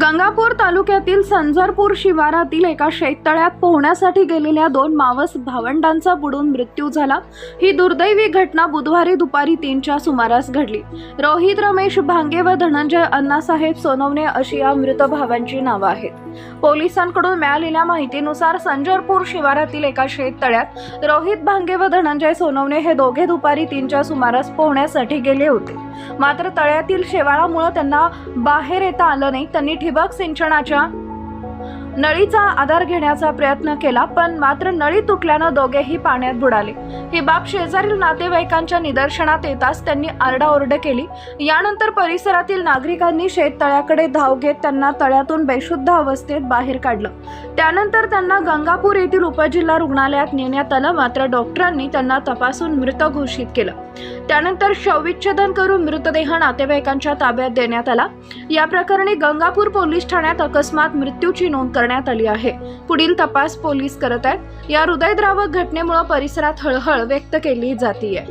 गंगापूर तालुक्यातील संजरपूर शिवारातील एका शेततळ्यात पोहण्यासाठी गेलेल्या दोन मावस भावंडांचा बुडून मृत्यू झाला. ही दुर्दैवी घटना बुधवारी दुपारी तीनच्या सुमारास घडली. रोहित रमेश भांगे व धनंजय अण्णासाहेब सोनवणे अशी या मृत भावांची नावं आहेत. पोलिसांकडून मिळालेल्या माहितीनुसार संजरपूर शिवारातील एका शेततळ्यात रोहित भांगे व धनंजय सोनवणे हे दोघे दुपारी तीनच्या सुमारास पोहण्यासाठी गेले होते. मात्र तळ्यातील शेवाळामुळे त्यांना बाहेर येता आलं नाही. त्यांनी ठिबक सिंचनाच्या नळीचा आधार घेण्याचा प्रयत्न केला पण मात्र नळी तुटल्यानं दोघेही पाण्यात बुडाले. ही बाब शेजारील नातेवाईकांच्या निदर्शनात येताच त्यांनी आरडाओरड केली. यानंतर परिसरातील नागरिकांनी शेततळ्याकडे धाव घेत त्यांना तळ्यातून बेशुद्ध अवस्थेत बाहेर काढलं. त्यानंतर त्यांना गंगापूर येथील उपजिल्हा रुग्णालयात नेण्यात आलं मात्र डॉक्टरांनी त्यांना तपासून मृत घोषित केलं. त्यानंतर शवविच्छेदन करून मृतदेह नातेवाईकांच्या ताब्यात देण्यात आला. या प्रकरणी गंगापूर पोलीस ठाण्यात अकस्मात मृत्यूची नोंद करण्यात आली आहे. पुढील तपास पोलीस करत आहेत. या हृदयद्रावक घटनेमुळे परिसरात हळहळ व्यक्त केली जाते